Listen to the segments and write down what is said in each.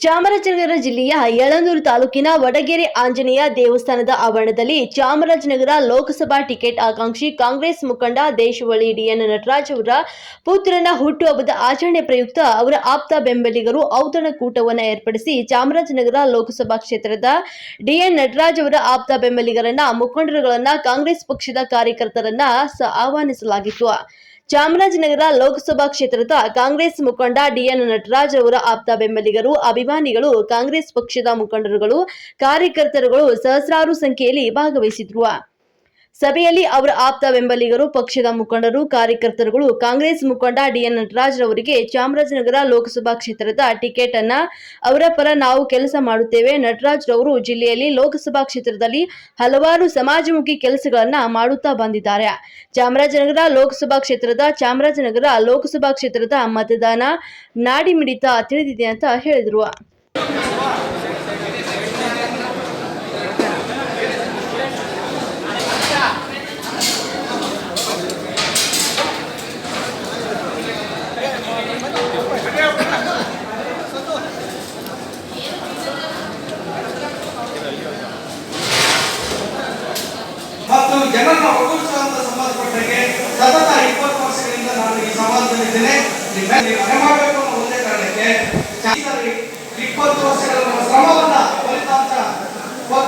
ಚಾಮರಾಜನಗರ ಜಿಲ್ಲೆಯ ಯಳಂದೂರು ತಾಲೂಕಿನ ವಡಗೆರೆ ಆಂಜನೇಯ ದೇವಸ್ಥಾನದ ಆವರಣದಲ್ಲಿ ಚಾಮರಾಜನಗರ ಲೋಕಸಭಾ ಟಿಕೆಟ್ ಆಕಾಂಕ್ಷಿ ಕಾಂಗ್ರೆಸ್ ಮುಖಂಡ ದೇಶವಳ್ಳಿ ಡಿಎನ್ ನಟರಾಜ್ ಅವರ ಪುತ್ರನ ಹುಟ್ಟುಹಬ್ಬದ ಆಚರಣೆ ಪ್ರಯುಕ್ತ ಅವರ ಆಪ್ತ ಬೆಂಬಲಿಗರು ಔತಣಕೂಟವನ್ನು ಏರ್ಪಡಿಸಿ ಚಾಮರಾಜನಗರ ಲೋಕಸಭಾ ಕ್ಷೇತ್ರದ ಡಿಎನ್ ನಟರಾಜ್ ಅವರ ಆಪ್ತ ಬೆಂಬಲಿಗರನ್ನ ಮುಖಂಡರುಗಳನ್ನ ಕಾಂಗ್ರೆಸ್ ಪಕ್ಷದ ಕಾರ್ಯಕರ್ತರನ್ನ ಆಹ್ವಾನಿಸಲಾಗಿತ್ತು. ಚಾಮರಾಜನಗರ ಲೋಕಸಭಾ ಕ್ಷೇತ್ರದ ಕಾಂಗ್ರೆಸ್ ಮುಖಂಡ ಡಿಎನ್ ನಟರಾಜ್ ಅವರ ಆಪ್ತ ಬೆಂಬಲಿಗರು, ಅಭಿಮಾನಿಗಳು, ಕಾಂಗ್ರೆಸ್ ಪಕ್ಷದ ಮುಖಂಡರುಗಳು, ಕಾರ್ಯಕರ್ತರುಗಳು ಸಹಸ್ರಾರು ಸಂಖ್ಯೆಯಲ್ಲಿ ಭಾಗವಹಿಸಿದ್ರು. ಸಭೆಯಲ್ಲಿ ಅವರ ಆಪ್ತ ಬೆಂಬಲಿಗರು, ಪಕ್ಷದ ಮುಖಂಡರು, ಕಾರ್ಯಕರ್ತರುಗಳು, ಕಾಂಗ್ರೆಸ್ ಮುಖಂಡ ಡಿಎನ್ ನಟರಾಜ್ ರವರಿಗೆ ಚಾಮರಾಜನಗರ ಲೋಕಸಭಾ ಕ್ಷೇತ್ರದ ಟಿಕೆಟ್ ಅನ್ನ ಅವರ ಪರ ನಾವು ಕೆಲಸ ಮಾಡುತ್ತೇವೆ. ನಟರಾಜ್ ರವರು ಜಿಲ್ಲೆಯಲ್ಲಿ ಲೋಕಸಭಾ ಕ್ಷೇತ್ರದಲ್ಲಿ ಹಲವಾರು ಸಮಾಜಮುಖಿ ಕೆಲಸಗಳನ್ನ ಮಾಡುತ್ತಾ ಬಂದಿದ್ದಾರೆ. ಚಾಮರಾಜನಗರ ಲೋಕಸಭಾ ಕ್ಷೇತ್ರದ ಚಾಮರಾಜನಗರ ಲೋಕಸಭಾ ಕ್ಷೇತ್ರದ ಮತದಾನ ನಾಡಿ ಮಿಡಿತ ತಿಳಿದಿದೆ ಅಂತ ಹೇಳಿದರು. ಮತ್ತು ಜನರನ್ನ ಒಗ್ಗೂಡಿಸುವಂತ ಸಂಬಂಧಪಟ್ಟಂಗೆ ಸತತ ಇಪ್ಪತ್ತು ವರ್ಷಗಳಿಂದ ನಾನು ಈ ಸಮಾಜದಲ್ಲಿದ್ದೇನೆ ನಿಮ್ಮ ಮನೆ ಮಾಡಬೇಕು ಅನ್ನೋ ಒಂದೇ ಕಾರಣಕ್ಕೆ ಇಪ್ಪತ್ತು ವರ್ಷಗಳ ನಮ್ಮ ಶ್ರಮವನ್ನ ಫಲಿತಾಂಶ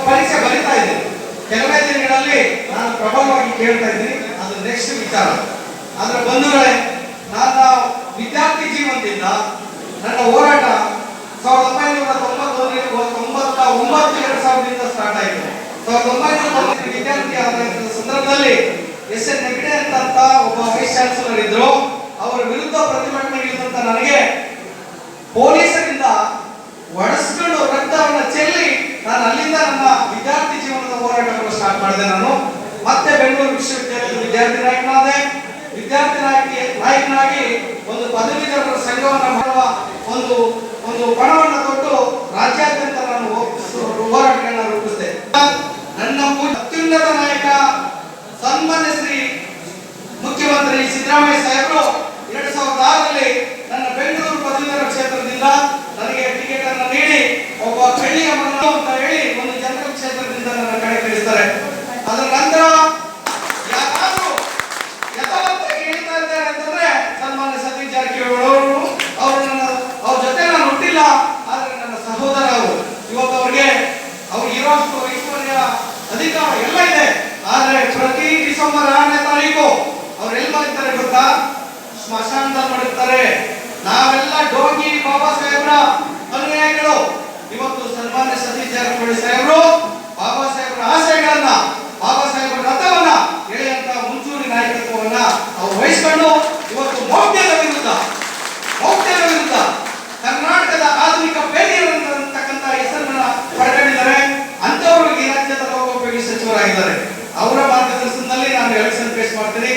ಪರೀಕ್ಷೆ ಬರಿತಾ ಇದ್ದೀನಿ. ಕೆಲವೇ ದಿನಗಳಲ್ಲಿ ನಾನು ಪ್ರಬಲವಾಗಿ ಕೇಳ್ತಾ ಇದ್ದೀನಿ. ಅದು ನೆಕ್ಸ್ಟ್ ವಿಚಾರ. ಆದ್ರೆ ಬಂಧುಗಳೇ, ನನ್ನ ವಿದ್ಯಾರ್ಥಿ ಜೀವನದಿಂದ ನನ್ನ ಹೋರಾಟ ಸಾವಿರದ ಒಂಬೈನೂರ ತೊಂಬತ್ತೊಂದರಿಂದ ತೊಂಬತ್ತ ಒಂಬತ್ತು ಎರಡು ಸಾವಿರದಿಂದ ಸ್ಟಾರ್ಟ್ ಆಯಿತು. ಸಾವಿರದ ಒಂಬೈನೂರ ವಿದ್ಯಾರ್ಥಿ ಸಂದರ್ಭದಲ್ಲಿ ಎಸ್ ಎನ್ ಹೆಗ್ಡೆ ಅಂತ ಒಬ್ಬ ವೈಸ್ ಚಾನ್ಸಲರ್ ಇದ್ರು. ಅವರ ವಿರುದ್ಧ ಪ್ರತಿಭಟನೆಗಿಳಿದಂತ ನನಗೆ ಪೊಲೀಸರಿಂದ ಒಡಿಸ್ಕೊಂಡು ರಕ್ತವನ್ನ ಚೆಲ್ಲಿ ನಾನು ಅಲ್ಲಿಂದ ನನ್ನ ವಿದ್ಯಾರ್ಥಿ ಜೀವನದ ಹೋರಾಟವನ್ನು ಸ್ಟಾರ್ಟ್ ಮಾಡಿದೆ ನಾನು. ಮತ್ತೆ ಬೆಂಗಳೂರು ವಿಶ್ವವಿದ್ಯಾಲಯದ ವಿದ್ಯಾರ್ಥಿ ನಾಯಕನಾದೆ. ವಿದ್ಯಾರ್ಥಿ ನಾಯಕಿ ನಾಯಕನಾಗಿ ಒಂದು ಪದವೀಧರರ ಸಂಘವನ್ನು ಮಾಡುವ ಒಂದು ಒಂದು ಕೊಟ್ಟು ರಾಜ್ಯಾದ್ಯಂತ ನಾನು ಹೋ- ಹೋರಾಟಗಳನ್ನ ರೂಪಿಸಿದೆ ನನ್ನ ಪೂಜ್ಯ ಅತ್ಯುನ್ನತ ನಾಯಕ ಸನ್ಮಾನ್ಯ ಶ್ರೀ ಮುಖ್ಯಮಂತ್ರಿ ಸಿದ್ದರಾಮಯ್ಯ ಸಾಹೇಬರು ಎರಡ್ ಸಾವಿರದ ಆರರಲ್ಲಿ ನನ್ನ ಬೆಂಗಳೂರು ಪದವೀಧರ ಕ್ಷೇತ್ರದಿಂದ ನನಗೆ ಟಿಕೆಟ್ ಅನ್ನು ನೀಡಿ ಒಬ್ಬ ಬೆಳ್ಳಿಯ ಮಣ್ಣು ಅಂತ ಹೇಳಿ ಒಂದು ಜನರಲ್ ಕ್ಷೇತ್ರದಿಂದ ನನ್ನ ಕಡೆ ಕಳಿಸ್ತಾರೆ ಅದರ ನಂತರ ಯಾರಾದ್ರೂ ಯಥಾವತ್ತಾಗಿ ಹೇಳ್ತಾ ಇದ್ದಾರೆ ಅಂತಂದ್ರೆ ಸನ್ಮಾನ್ಯ ಸತೀಶ್ ಜಾರಕಿಹೊಳಿ ಅವರು ಅವರು ನನ್ನ ಅವ್ರ ಜೊತೆ ನಾನು ಹುಟ್ಟಿಲ್ಲ ಆದ್ರೆ ನನ್ನ ಸಹೋದರ ಅವರು ಇವತ್ತು ಅವ್ರಿಗೆ ಅವ್ರು ಇರೋಷ್ಟು ಐಶ್ವರ್ಯ ಅಧಿಕಾರ ಎಲ್ಲ ಇದೆ ಆದ್ರೆ ಪ್ರತಿ ಡಿಸೆಂಬರ್ ಆರನೇ ತಾರೀಕು ಅವ್ರು ಎಲ್ಲಿ ಮಲಗ್ತಾರೆ ಗೊತ್ತಾ? ಸ್ಮಶಾನದಲ್ಲಿ ಮಾಡಿರ್ತಾರೆ. ನಾವೆಲ್ಲ ಡೋಗಿ ಬಾಬಾ ಸಾಹೇಬ್ರ ಅನುಯಾಯಿಗಳು ಇವತ್ತು ಸನ್ಮಾನ್ಯ ಸತೀಶ್ ಜಾರಕಿಹೊಳಿ ಸಾಹೇಬರು ಬಾಬಾ ಸಾಹೇಬ್ರ ಆಶಯಗಳನ್ನ ಬಾಬಾ ಸಾಹೇಬ್ರ ರಥವನ್ನ ಎಳೆಯಂತ ಮುಂಚೂಣಿ ನಾಯಕತ್ವವನ್ನ ಅವ್ರು ವಹಿಸ್ಕೊಂಡು ಇವತ್ತು ಮೌಢ್ಯದ ವಿರುದ್ಧ ಮೌಢ್ಯದ ವಿರುದ್ಧ ಕರ್ನಾಟಕದ ಆಧುನಿಕ ಬೇಲಿಯರತಕ್ಕಂತ ಹೆಸರನ್ನ ಪಡ್ಕೊಂಡಿದ್ದಾರೆ ಅಂತವರು ಈ ರಾಜ್ಯದ ಲೋಕೋಪಯೋಗಿ ಸಚಿವರಾಗಿದ್ದಾರೆ ಅವರ ಮಾರ್ಗದರ್ಶನದಲ್ಲಿ ನಾನು ಎಲೆಕ್ಷನ್ ಫೇಸ್ ಮಾಡ್ತೀನಿ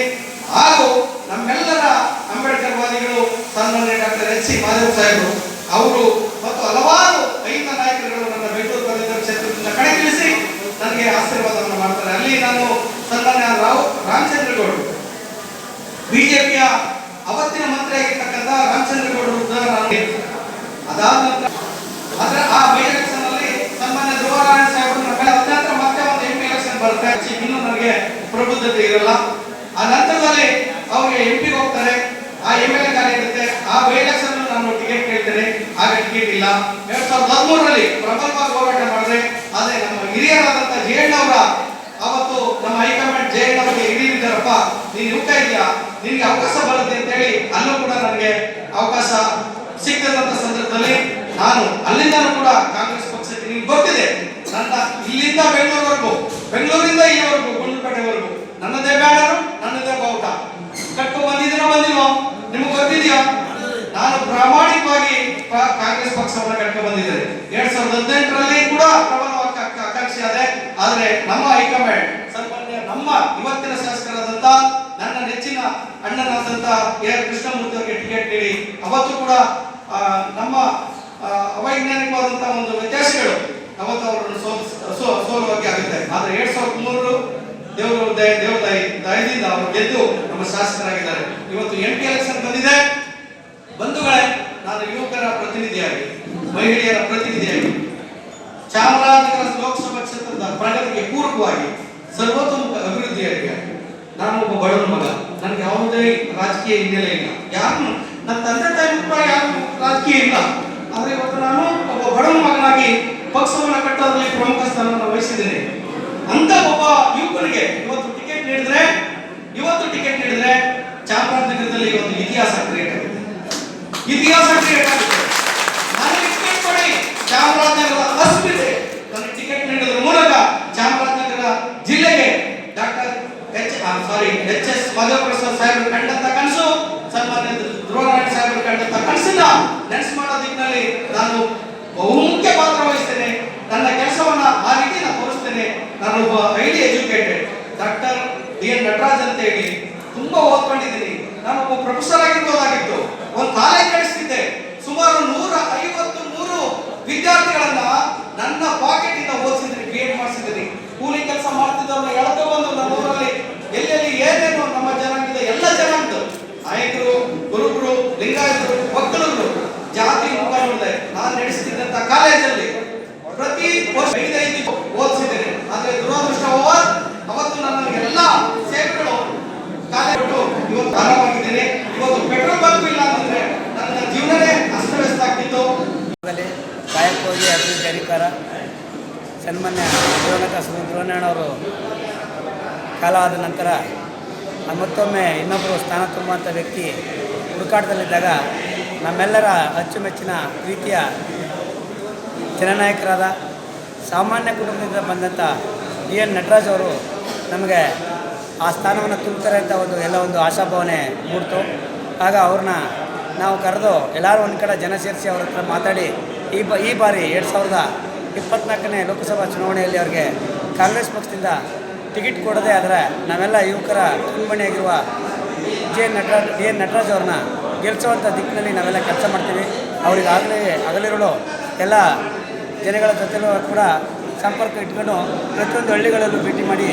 ಹಾಗೂ ನಮ್ಮೆಲ್ಲರ ಅಂಬೇಡ್ಕರ್ ವಾದಿಗಳು ಸನ್ಮಾನ್ಯ ಡಾಕ್ಟರ್ ಎಚ್ ಸಿ ಮಾಧವ್ ಸಾಹೇಬರು ಅವರು ಮತ್ತು ಹಲವಾರು ರೈತ ನಾಯಕರುಗಳು ನನ್ನ ಬೆಂಗಳೂರು ಪದವೀಧರ ಕ್ಷೇತ್ರದಿಂದ ಕಣಕ್ಕಿಳಿಸಿ ನನಗೆ ಆಶೀರ್ವಾದವನ್ನು ಮಾಡ್ತಾರೆ. ಅಲ್ಲಿ ನಾನು ಸನ್ಮಾನ್ಯ ರಾವ್ ರಾಮಚಂದ್ರಗೌಡರು ಬಿಜೆಪಿಯ ಅವತ್ತಿನ ಮಂತ್ರಿ ಆಗಿರ್ತಕ್ಕಂಥ ರಾಮಚಂದ್ರಗೌಡರು ಅದಾದ ನಂತರ ಆ ಬೈ ಎಲೆಕ್ಷನ್ ಅಲ್ಲಿ ಸನ್ಮಾನ್ಯ ಧ್ರುವನಾರಾಯಣ ಸಾಹೇಬರು ಮತ್ತೆ ಒಂದು ಎಂ ಪಿ ಎಲೆಕ್ಷನ್ ಬರುತ್ತೆ ಇನ್ನೂ ನನಗೆ ಪ್ರಬುದ್ಧತೆ ಇರಲ್ಲ. ಆ ನಂತರದಲ್ಲಿ ಅವ್ರಿಗೆ ಎಂಪಿಗೆ ಹೋಗ್ತಾರೆ. ಆ ಎಂ ಎಲ್ ಎ ಕಾರ್ಯಕರ್ತೆ ಆ ಬೈ ನಾನು ಟಿಕೆಟ್ ಕೇಳ್ತೇನೆ. ಆಗ ಟಿಕೆಟ್ ಇಲ್ಲ. ಎರಡ್ ಸಾವಿರದ ಹದಿಮೂರರಲ್ಲಿ ಪ್ರಬಲವಾಗಿ ಹೋರಾಟ ಮಾಡಿದ್ರೆ, ಆದ್ರೆ ನಮ್ಮ ಹಿರಿಯರಾದಂತ ಜಯಣ್ಣವರ ಅವತ್ತು ನಮ್ಮ ಹೈಕಮಾಂಡ್ ಜಯಣ್ಣ ಅವರಿಗೆ ಹಿಡಿದಿದ್ದಾರಪ್ಪ ನೀನು ಯುಕ್ತ ಇದೆಯಾ ನಿನ್ಗೆ ಅವಕಾಶ ಬರುತ್ತೆ ಅಂತ ಹೇಳಿ ಅಲ್ಲೂ ಕೂಡ ನನಗೆ ಅವಕಾಶ ಸಿಕ್ಕದಂತ ಸಂದರ್ಭದಲ್ಲಿ ನಾನು ಅಲ್ಲಿಂದ ಕೂಡ ಕಾಂಗ್ರೆಸ್ ಪಕ್ಷಕ್ಕೆ ನಿಮ್ಗೆ ಗೊತ್ತಿದೆ. ನನ್ನ ಇಲ್ಲಿಂದ ಬೆಂಗಳೂರವರೆಗೂ, ಬೆಂಗಳೂರಿಂದ ಇಲ್ಲಿವರೆಗೂ, ಗುಂಡ್ಲುಪೇಟೆವರೆಗೂ ನನ್ನದೇ ಬ್ಯಾನರು, ನನ್ನದೇ ಬಾವುಟ. ಕಟ್ಟು ಬಂದಿದ್ದೀರಾ ಬಂದಿಲ್ವೋ? ನಿಮ್ಗೆ ಗೊತ್ತಿದೆಯಾ? ನಾನು ಪ್ರಾಮಾಣಿಕವಾಗಿ ಕಾಂಗ್ರೆಸ್ ಪಕ್ಷವನ್ನ ಕಟ್ಕೊ ಬಂದಿದ್ದೇನೆ. ಎರಡ್ ಸಾವಿರದ ಹದಿನೆಂಟರಲ್ಲಿ ಕೂಡ ಪ್ರಬಲವಾಗಿ ಆಕ- ಆಕಾಂಕ್ಷಿ ಆದೆ ಆದ್ರೆ ನಮ್ಮ ಹೈಕಮಾಂಡ್ ಸನ್ಮಾನ್ಯ ನಮ್ಮ ಇವತ್ತಿನ ಶಾಸಕರಾದಂತ, ನನ್ನ ನೆಚ್ಚಿನ ಅಣ್ಣನಾದಂತ ಎ ಕೃಷ್ಣಮೂರ್ತಿ ಅವರಿಗೆ ಟಿಕೆಟ್ ನೀಡಿ, ಅವತ್ತು ಕೂಡ ನಮ್ಮ ಅವೈಜ್ಞಾನಿಕವಾದಂತಹ ಒಂದು ವ್ಯತ್ಯಾಸಗಳು ಅವತ್ತು ಅವರನ್ನು ಸೋ- ಸೋಲುವಾಗಿ ಆಗುತ್ತೆ ಆದ್ರೆ ಎರಡ್ ಸಾವಿರದ ಮೂರು ದೇವರು ದಯ ದೇವ ದಯ ದಯದಿಂದ ಅವರು ಗೆದ್ದು ನಮ್ಮ ಶಾಸಕರಾಗಿದ್ದಾರೆ. ಇವತ್ತು ಎಂಟಿ ಎಲೆಕ್ಷನ್ ಬಂದಿದೆ. ಬಂಧುಗಳೇ, ನಾನು ಯುವಕರ ಪ್ರತಿನಿಧಿಯಾಗಿ, ಮಹಿಳೆಯರ ಪ್ರತಿನಿಧಿಯಾಗಿ, ಚಾಮರಾಜನಗರ ಲೋಕಸಭಾ ಕ್ಷೇತ್ರದ ಪ್ರಗತಿಗೆ ಪೂರಕವಾಗಿ ಸರ್ವತೋಮುಖ ಅಭಿವೃದ್ಧಿಯಾಗಿ ನಾನು ಒಬ್ಬ ಬಡವನ ಮಗ. ನನಗೆ ಯಾವುದೇ ರಾಜಕೀಯ ಹಿನ್ನೆಲೆ ಇಲ್ಲ. ಯಾರು? ನನ್ನ ತಂದೆ ತಾಯಿ ಕೂಡ ಯಾರು ರಾಜಕೀಯ ಇಲ್ಲ. ಆದರೆ ಇವತ್ತು ನಾನು ಒಬ್ಬ ಬಡವನ ಮಗನಾಗಿ ಪಕ್ಷವನ್ನು ಕಟ್ಟೋದ್ರಲ್ಲಿ ಪ್ರಮುಖ ಸ್ಥಾನವನ್ನು ವಹಿಸಿದ್ದೇನೆ. ಅಂತ ಒಬ್ಬ ಯುವಕನಿಗೆ ಇವತ್ತು ಟಿಕೆಟ್ ನೀಡಿದ್ರೆ, ಇವತ್ತು ಟಿಕೆಟ್ ನೀಡಿದ್ರೆ ಚಾಮರಾಜನಗರದಲ್ಲಿ ಒಂದು ಇತಿಹಾಸ ಕ್ರಿಯೇಟ್ ಆಗುತ್ತೆ. ಇತಿಹಾಸ ಕ್ರಿಯೇಟ್ ಆಗುತ್ತೆ ನನಗೆ ಟಿಕೆಟ್ ಚಾಮರಾಜನಗರ ಅಸ್ಮಿತೆ ನನಗೆ ಟಿಕೆಟ್ ನೀಡೋದ್ರ ಮೂಲಕ ಚಾಮರಾಜನಗರ ಜಿಲ್ಲೆಗೆ doctor H sorry H S Madhuprasad ಸಾಹೇಬರು ಕಂಡಂತ ಕನಸು ಸನ್ಮಾನ್ಯ ಧ್ರುವನಾರಾಯಣ ಸಾಹೇಬರು ಕಂಡಂತ ಕನಸನ್ನ ನೆನಸು ಮಾಡೋ ದಿಕ್ಕಿನಲ್ಲಿ ನಾನು ಬಹುಮುಖ್ಯ ಪಾತ್ರ ವಹಿಸ್ತೇನೆ ನನ್ನ ಕೆಲಸವನ್ನ ಆ ರೀತಿ ನಾನು ತೋರಿಸ್ತೇನೆ ನಾನು ಒಬ್ಬ highly educated doctor D N Nataraj ಅಂತ ಹೇಳಿ ತುಂಬಾ ಓದ್ಕೊಂಡಿದ್ದೀನಿ ನಾನು ಒಬ್ಬ ಪ್ರೊಫೆಸರ್ ಆಗಿರ್ಬೋದಾಗಿತ್ತು ಒಂದು ಕಾಲೇಜ್ ನಡೆಸ್ತಿದ್ದೆ ಸುಮಾರು ನೂರ ಐವತ್ತು ಮೂರು ವಿದ್ಯಾರ್ಥಿಗಳನ್ನ ನನ್ನ ಪಾಕೆಟ್ ಇಂದ ಓದಿಸಿದ್ದೀನಿ ಬಿ ಎಡ್ ಮಾಡಿಸಿದ್ದೀನಿ ಕೂಲಿ ಕೆಲಸ ಮಾಡ್ತಿದ್ದವ್ರನ್ನ ಎಳ್ಕೊ ಬಂದು ನಮ್ಮ ಊರಲ್ಲಿ ಎಲ್ಲೆಲ್ಲಿ ಏನೇನು ನಮ್ಮ ಜನಾಂಗದ ಎಲ್ಲ ಜನಾಂಗದ ನಾಯಕರು ಗುರುಗಳು ಲಿಂಗಾಯತರು ಒಕ್ಕಲರು ಜಾತಿ ಮುಖಂಡರಿದೆ ನಾನು ನಡೆಸ್ತಿದ್ದಂತ ಕಾಲೇಜಲ್ಲಿ ಪ್ರತಿ ವರ್ಷ ಐದೈದು ಓದಿಸಿದ್ದೇನೆ ಆದ್ರೆ ದುರದೃಷ್ಟವ ಅವತ್ತು ನನ್ನ ಎಲ್ಲ ಸೇವೆಗಳು ಕಾಲೇಜು ಬಿಟ್ಟು ಇವತ್ತು ಆರಾಮಾಗಿದ್ದೇನೆ ಇವತ್ತು ಪೆಟ್ರೋಲ್ ಬಂಕ್ ಇಲ್ಲ ಅಂತಂದ್ರೆ ನನ್ನ ಜೀವನನೇ ಅಸ್ತವ್ಯಸ್ತ ಆಗ್ತಿತ್ತು ದಲ್ಲಿ ಕಾಯಕ್ಕೋಗಿ ಅಭಿವೃದ್ಧಿ ಅಧಿಕಾರ. ಸನ್ಮಾನ್ಯ ದಿವಂಗತ ಧ್ರುವನಾರಾಯಣವರು ಕಾಲ ಆದ ನಂತರ ಮತ್ತೊಮ್ಮೆ ಇನ್ನೊಬ್ಬರು ಸ್ಥಾನ ತುಂಬುವಂಥ ವ್ಯಕ್ತಿ ಹುಡುಕಾಟದಲ್ಲಿದ್ದಾಗ ನಮ್ಮೆಲ್ಲರ ಅಚ್ಚುಮೆಚ್ಚಿನ ಪ್ರೀತಿಯ ಜನನಾಯಕರಾದ ಸಾಮಾನ್ಯ ಕುಟುಂಬದಿಂದ ಬಂದಂಥ ಡಿ ಎನ್ ನಟರಾಜ್ ಅವರು ನಮಗೆ ಆ ಸ್ಥಾನವನ್ನು ತುಂಬ್ತಾರೆ ಅಂತ ಒಂದು ಎಲ್ಲ ಒಂದು ಆಶಾಭಾವನೆ ಮೂಡ್ತು. ಆಗ ಅವ್ರನ್ನ ನಾವು ಕರೆದು ಎಲ್ಲರೂ ಒಂದು ಕಡೆ ಜನ ಸೇರಿಸಿ ಅವ್ರ ಹತ್ರ ಮಾತಾಡಿ, ಈ ಬ, ಈ ಬಾರಿ ಎರಡು ಸಾವಿರದ ಇಪ್ಪತ್ನಾಲ್ಕನೇ ಲೋಕಸಭಾ ಚುನಾವಣೆಯಲ್ಲಿ ಅವ್ರಿಗೆ ಕಾಂಗ್ರೆಸ್ ಪಕ್ಷದಿಂದ ಟಿಕೆಟ್ ಕೊಡದೆ ಆದರೆ ನಾವೆಲ್ಲ ಯುವಕರ ತುಂಬಣಿಯಾಗಿರುವ J N Nataraj D N Nataraj ಅವ್ರನ್ನ ಗೆಲ್ಲಿಸುವಂಥ ದಿಕ್ಕಿನಲ್ಲಿ ನಾವೆಲ್ಲ ಕೆಲಸ ಮಾಡ್ತೀವಿ. ಅವ್ರಿಗೆ ಆಗಲೇ ಹಗಲಿರುಳು ಎಲ್ಲ ಜನಗಳ ಜೊತೆಲೂ ಕೂಡ ಸಂಪರ್ಕ ಇಟ್ಕೊಂಡು ಪ್ರತಿಯೊಂದು ಹಳ್ಳಿಗಳಲ್ಲೂ ಭೇಟಿ ಮಾಡಿ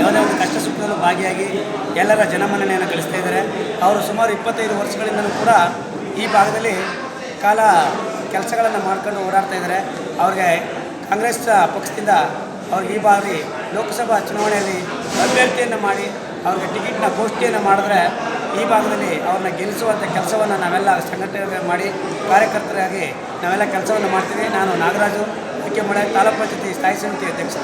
ಯಾವುದೇ ಒಂದು ಕಷ್ಟ ಸುಖದಲ್ಲೂ ಭಾಗಿಯಾಗಿ ಎಲ್ಲರ ಜನಮನ್ನಣೆಯನ್ನು ಗಳಿಸ್ತಾ ಇದ್ದಾರೆ. ಅವರು ಸುಮಾರು ಇಪ್ಪತ್ತೈದು ವರ್ಷಗಳಿಂದಲೂ ಕೂಡ ಈ ಭಾಗದಲ್ಲಿ ಕಾಲ ಕೆಲಸಗಳನ್ನು ಮಾಡ್ಕೊಂಡು ಓಡಾಡ್ತಾ ಇದ್ದಾರೆ. ಅವ್ರಿಗೆ ಕಾಂಗ್ರೆಸ್ ಪಕ್ಷದಿಂದ ಅವ್ರಿಗೆ ಈ ಬಾರಿ ಲೋಕಸಭಾ ಚುನಾವಣೆಯಲ್ಲಿ ಅಭ್ಯರ್ಥಿಯನ್ನು ಮಾಡಿ ಅವ್ರಿಗೆ ಟಿಕೆಟ್ನ ಗೋಷ್ಠಿಯನ್ನು ಮಾಡಿದ್ರೆ ಈ ಭಾಗದಲ್ಲಿ ಅವ್ರನ್ನ ಗೆಲ್ಲಿಸುವಂಥ ಕೆಲಸವನ್ನು ನಾವೆಲ್ಲ ಸಂಘಟನೆ ಮಾಡಿ ಕಾರ್ಯಕರ್ತರಾಗಿ ನಾವೆಲ್ಲ ಕೆಲಸವನ್ನು ಮಾಡ್ತೀವಿ. ನಾನು ನಾಗರಾಜು ಅಕ್ಕಿಮಳೆ ತಾಲೂಕು ಪಂಚಾಯತಿ ಸ್ಥಾಯಿ ಸಮಿತಿ ಅಧ್ಯಕ್ಷ.